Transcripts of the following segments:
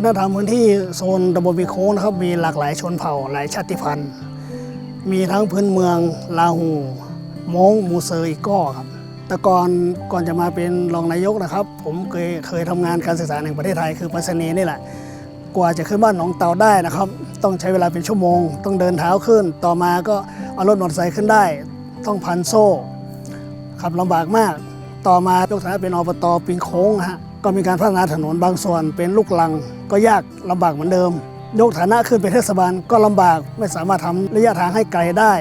วัฒนธรรมพื้นที่โซนตำบลปีโค้งนะครับ มีหลากหลายชนเผ่าหลายชาติพันธุ์ มีทั้งพื้นเมืองลาหูมงมูเซอร์อีกก้อครับแต่ก่อนก่อนจะมาเป็นรองนายกนะครับ ผมเคยเคยทำงานการศึกษาแห่งประเทศไทยคือปรษณีนี่แหละ กว่าจะขึ้นบ้านหนองเตาได้นะครับ ต้องใช้เวลาเป็นชั่วโมง ต้องเดินเท้าขึ้น ต่อมาก็เอารถมอเตอร์ไซค์ขึ้นได้ ต้องพันโซ่ขับลำบากมาก ต่อมายกฐานะเป็นอบตปิงโค้งฮะ ก็มีการพัฒนาถนนบางส่วนเป็นลูกลัง ก็ยากลำบากเหมือนเดิม ยกฐานะขึ้นเป็นเทศบาลก็ลำบากไม่สามารถทำระยะทางให้ไกลได้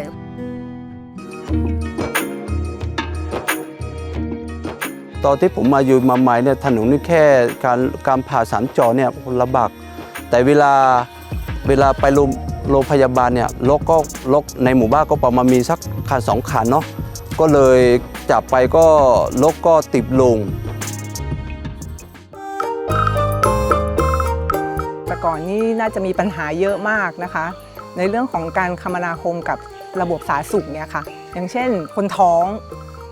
ตอนที่ผมมาอยู่มาใหม่เนี่ยถนนนี่แค่การการผ่าสามจอเนี่ยลำบากแต่เวลาเวลาไปโรงโรงพยาบาลเนี่ยรถก็รถในหมู่บ้านก็ประมาณมีสักคันสองคันเนาะก็เลยจับไปก็รถก็ติดลง ก่อนนี้น่าจะมีปัญหาเยอะมากนะคะ ในเรื่องของการคมนาคมกับระบบสาธารณสุขเนี่ยค่ะ อย่างเช่นคนท้อง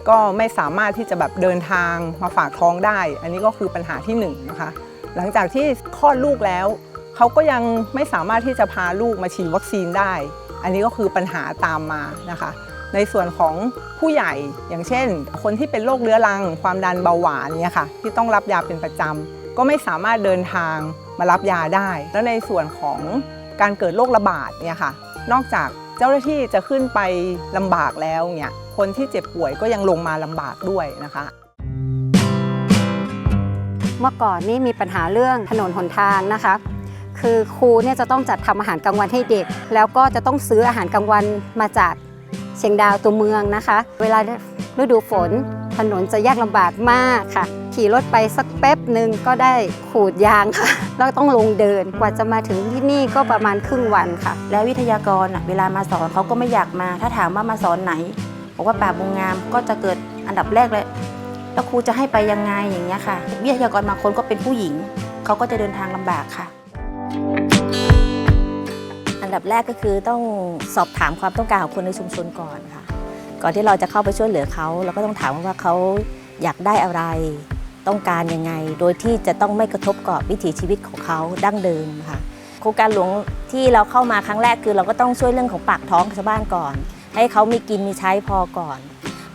ก็ไม่สามารถที่จะแบบเดินทางมาฝากท้องได้ อันนี้ก็คือปัญหาที่หนึ่งนะคะ หลังจากที่คลอดลูกแล้วเขาก็ยังไม่สามารถที่จะพาลูกมาฉีดวัคซีนได้ อันนี้ก็คือปัญหาตามมานะคะ ในส่วนของผู้ใหญ่อย่างเช่น คนที่เป็นโรคเรื้อรัง ความดันเบาหวานเนี่ยค่ะที่ต้องรับยาเป็นประจำ ก็ไม่สามารถเดินทางมารับยาได้ แล้วในส่วนของการเกิดโรคระบาดเนี่ยค่ะ นอกจากเจ้าหน้าที่จะขึ้นไปลำบากแล้วเนี่ย คนที่เจ็บป่วยก็ยังลงมาลำบากด้วยนะคะเมื่อก่อนนี่มีปัญหาเรื่องถนนหนทางนะคะ คือครูเนี่ยจะต้องจัดทำอาหารกลางวันให้เด็ก แล้วก็จะต้องซื้ออาหารกลางวันมาจากเชียงดาวตัวเมืองนะคะ เวลาฤดูฝน ถนนจะยากลำบากมากค่ะ ขี่รถไปสักแป๊บหนึ่งก็ได้ขูดยางค่ะ แล้วต้องลงเดินกว่าจะมาถึงที่นี่ก็ประมาณครึ่งวันค่ะ และวิทยากรอะเวลามาสอนเขาก็ไม่อยากมา ถ้าถามว่ามาสอนไหนบอกว่าป่าบงงามก็จะเกิดอันดับแรกเลยแล้วครูจะให้ไปยังไงอย่างเงี้ยค่ะ วิทยากรบางคนก็เป็นผู้หญิงเขาก็จะเดินทางลำบากค่ะอันดับแรกก็คือต้องสอบถามความต้องการของคนในชุมชนก่อนค่ะ ก่อนที่เราจะเข้าไปช่วยเหลือเขาเราก็ต้องถามว่าเขาอยากได้อะไร ต้องการยังไง โดยที่จะต้องไม่กระทบกับวิถีชีวิตของเขาดั้งเดิมค่ะโครงการหลวงที่เราเข้ามาครั้งแรกคือ เราก็ต้องช่วยเรื่องของปากท้องชาวบ้านก่อน ให้เขามีกินมีใช้พอก่อน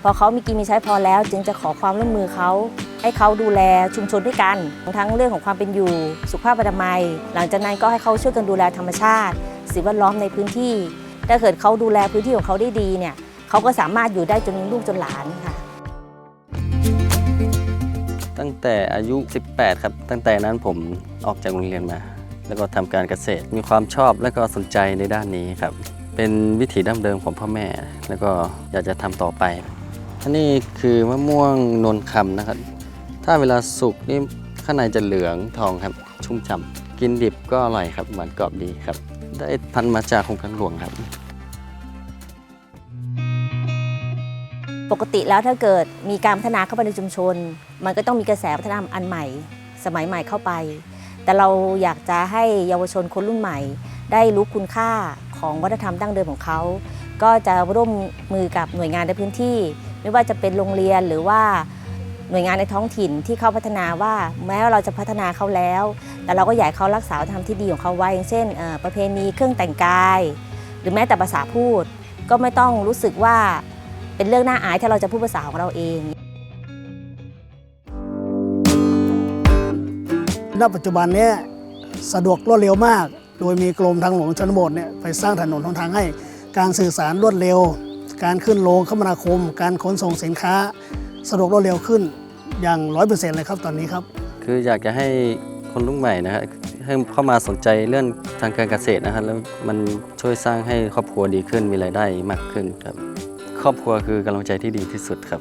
พอเขามีกินมีใช้พอแล้ว จึงจะขอความร่วมมือเขาให้เขาดูแลชุมชนด้วยกัน ทั้งเรื่องของความเป็นอยู่ สุขภาพอนามัย หลังจากนั้นก็ให้เขาช่วยกันดูแลธรรมชาติสิ่งแวดล้อมในพื้นที่ ถ้าเกิดเขาดูแลพื้นที่ของเขาได้ดีเนี่ย เขาก็สามารถอยู่ได้จนลูกจนหลานค่ะ ตั้งแต่อายุ 18 ครับ ตั้งแต่นั้นผมออกจากโรงเรียนมา แล้วก็ทำการเกษตร มีความชอบและก็สนใจในด้านนี้ครับ เป็นวิถีดั้งเดิมของพ่อแม่ แล้วก็อยากจะทำต่อไปอันนี้คือมะม่วงนนคำนะครับ ถ้าเวลาสุกนี่ข้างในจะเหลืองทองครับชุ่มฉ่ำกินดิบก็อร่อยครับหวานกรอบดีครับ ได้พันธุ์มาจากโครงการหลวงครับ ปกติแล้วถ้าเกิดมีการพัฒนาเข้าไปในชุมชน มันก็ต้องมีกระแสพัฒนาอันใหม่ สมัยใหม่เข้าไป แต่เราอยากจะให้เยาวชนคนรุ่นใหม่ ได้รู้คุณค่าของวัฒนธรรมดั้งเดิมของเขา ก็จะร่วมมือกับหน่วยงานในพื้นที่ ไม่ว่าจะเป็นโรงเรียนหรือว่าหน่วยงานในท้องถิ่นที่เขาพัฒนาว่าแม้ว่าเราจะพัฒนาเขาแล้ว แต่เราก็อยากเขารักษาวัฒนธรรมที่ดีของเขาไว้อย่างเช่นเออประเพณีเครื่องแต่งกาย หรือแม้แต่ภาษาพูด ก็ไม่ต้องรู้สึกว่า เป็นเรื่องน่าอายถ้าเราจะพูดภาษาของเราเอง ณ ปัจจุบันเนี้ยสะดวกรวดเร็วมาก โดยมีกรมทางหลวงชนบทเนี่ยไปสร้างถนนหนทางให้ การสื่อสารรวดเร็ว การขึ้นโรงคมนาคม การขนส่งสินค้า สะดวกรวดเร็วขึ้นอย่างร้อยเปอร์เซ็นต์เลยครับตอนนี้ครับ คืออยากจะให้คนรุ่นใหม่นะฮะให้เข้ามาสนใจเรื่องทางการเกษตรนะครับแล้วมันช่วยสร้างให้ครอบครัวดีขึ้นมีรายได้มากขึ้นครับ ครอบครัวคือกำลังใจที่ดีที่สุดครับ